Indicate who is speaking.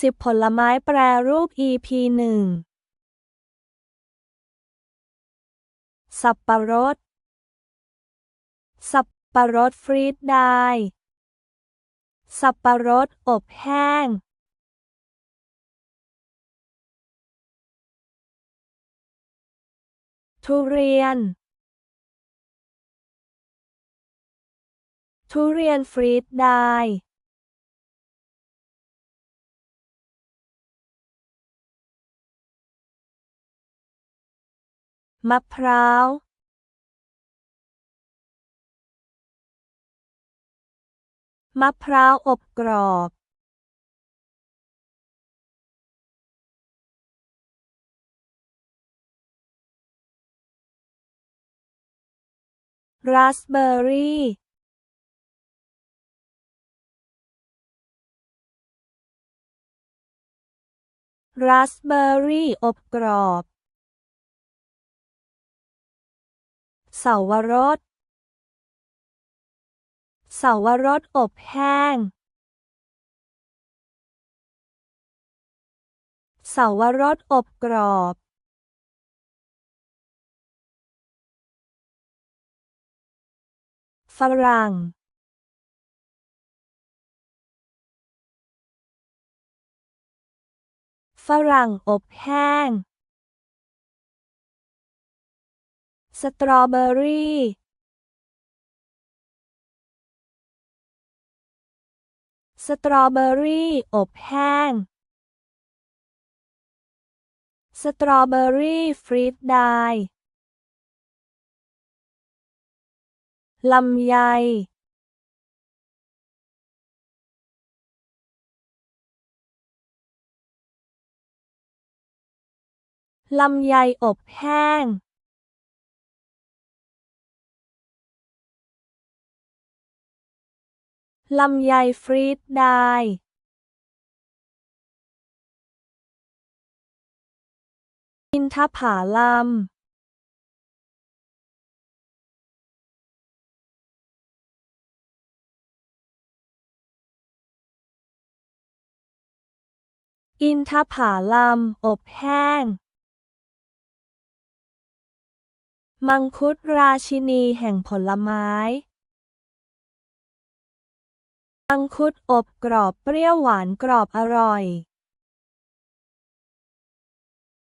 Speaker 1: สิบผลไม้แปรรูป EP หนึ่ง สับปะรด สับปะรดฟรีดได้ สับปะรดอบแห้ง ทุเรียน ทุเรียนฟรีดได้ มะพร้าวมะพร้าวอบกรอบ ราสเบอร์รี่ ราสเบอร์รี่อบกรอบ เสาวรสเสาวรสอบแห้ง เสาวรสอบกรอบ ฝรั่ง ฝรั่งอบแห้ง สตรอเบอรี่สตรอเบอรี่อบแห้ง สตรอเบอรี่ฟรีดได้ ลำไย ลำไยอบแห้ง ลำไยฟรีดได้อินทผาลัมอินทผาลัมอบแห้ง มังคุดราชินีแห่งผลไม้ มังคุดอบกรอบเปรี้ยวหวานกรอบอร่อย